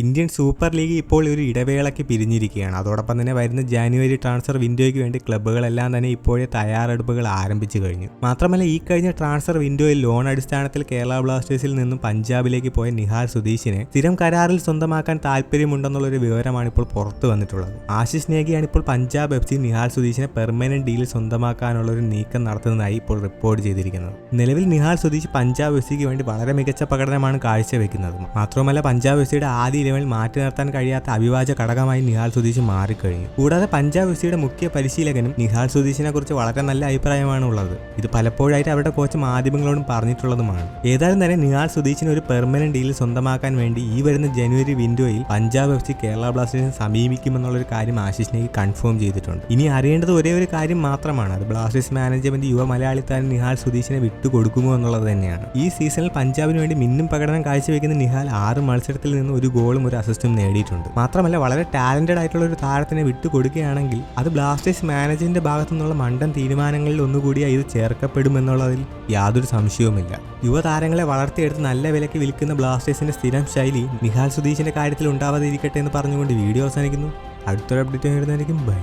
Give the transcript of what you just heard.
Indian super league ഇപ്പോൾ ഒരു ഇടവേളയ്ക്ക് പിരിഞ്ഞിരിക്കുകയാണ്. അതോടൊപ്പം തന്നെ വരുന്ന ജാനുവരി ട്രാൻസ്ഫർ വിൻഡോയ്ക്ക് വേണ്ടി ക്ലബ്ബുകളെല്ലാം തന്നെ ഇപ്പോഴേ തയ്യാറെടുപ്പുകൾ ആരംഭിച്ചു കഴിഞ്ഞു. മാത്രമല്ല ഈ കഴിഞ്ഞ ട്രാൻസ്ഫർ വിൻഡോയിൽ ലോൺ അടിസ്ഥാനത്തിൽ കേരള ബ്ലാസ്റ്റേഴ്സിൽ നിന്നും പഞ്ചാബിലേക്ക് പോയ നിഹാർ സുധീഷിനെ സ്ഥിരം കരാറിൽ സ്വന്തമാക്കാൻ താല്പര്യമുണ്ടെന്നുള്ളൊരു വിവരമാണ് ഇപ്പോൾ പുറത്തു വന്നിട്ടുള്ളത്. ആശിഷ് നേഗിയാണ് ഇപ്പോൾ പഞ്ചാബ് എഫ് സി നിഹാൽ സുധീഷിനെ പെർമനന്റ് ഡീൽ സ്വന്തമാക്കാനുള്ള ഒരു നീക്കം നടത്തുന്നതായി ഇപ്പോൾ റിപ്പോർട്ട് ചെയ്തിരിക്കുന്നത്. നിലവിൽ നിഹാൽ സുധീഷ് പഞ്ചാബ് എഫ് സിക്ക് വേണ്ടി വളരെ മികച്ച പ്രകടനമാണ് കാഴ്ചവെക്കുന്നത്. മാത്രമല്ല പഞ്ചാബ് എഫ് സിയുടെ ആദ്യ ഇലവനിൽ മാറ്റി നിർത്താൻ കഴിയാത്ത അവിഭാജ്യ ഘടകമായി നിഹാൽ സുധീഷ് മാറിക്കഴിഞ്ഞു. കൂടാതെ പഞ്ചാബ് എഫ് സിയുടെ മുഖ്യ പരിശീലകനും നിഹാൽ സുധീഷിനെ കുറിച്ച് വളരെ നല്ല അഭിപ്രായമാണ് ഉള്ളത് ഇത് പലപ്പോഴായിട്ട് അവരുടെ കോച്ച് മാധ്യമങ്ങളോടും പറഞ്ഞിട്ടുള്ളതുമാണ്. ഏതായാലും തന്നെ നിഹാൽ സുധീഷിന് ഒരു പെർമനന്റ് ഡീൽ സ്വന്തമാക്കാൻ വേണ്ടി ഈ വരുന്ന ജനുവരി വിൻഡോയിൽ പഞ്ചാബ് എഫ് സി കേരള ബ്ലാസ്റ്റേഴ്സിനെ സമീപിക്കുമെന്നുള്ള ഒരു കാര്യം ആശിഷിനേക്ക് കൺഫേം ചെയ്തിട്ടുണ്ട്. ഇനി അറിയേണ്ടത് ഒരേ ഒരു കാര്യം മാത്രമാണ്. അത് ബ്ലാസ്റ്റേഴ്സ് മാനേജ്മെന്റ് യുവ മലയാളി താരം നിഹാൽ സുധീഷിനെ വിട്ടുകൊടുക്കുമോ എന്നുള്ളത് തന്നെയാണ്. ഈ സീസണിൽ പഞ്ചാബിന് വേണ്ടി മിന്നും പ്രകടനം കാഴ്ചവെക്കുന്ന നിഹാൽ ആറ് മത്സരത്തിൽ നിന്ന് ഒരു ഗോളും ഒരു അസിസ്റ്റും നേടിയിട്ടുണ്ട്. മാത്രമല്ല വളരെ ടാലന്റഡ് ആയിട്ടുള്ള ഒരു താരത്തിനെ വിട്ടുകൊടുക്കുകയാണെങ്കിൽ അത് ബ്ലാസ്റ്റേഴ്സ് മാനേജറിന്റെ ഭാഗത്തു നിന്നുള്ള മണ്ടൻ തീരുമാനങ്ങളിൽ ഒന്നുകൂടിയായി ഇത് ചേർക്കപ്പെടുമെന്നുള്ളതിൽ യാതൊരു സംശയവുമില്ല. യുവതാരങ്ങളെ വളർത്തിയെടുത്ത് നല്ല വിലയ്ക്ക് വിൽക്കുന്ന ബ്ലാസ്റ്റേഴ്സിന്റെ സ്ഥിരം ശൈലി നിഹാൽ സുധീഷിന്റെ കാര്യത്തിൽ ഉണ്ടാവാതിരിക്കട്ടെ എന്ന് പറഞ്ഞുകൊണ്ട് വീഡിയോ അവസാനിക്കുന്നു. അടുത്തൊരു അപ്ഡേറ്റ് നേടുന്നതായിരിക്കും ബൈ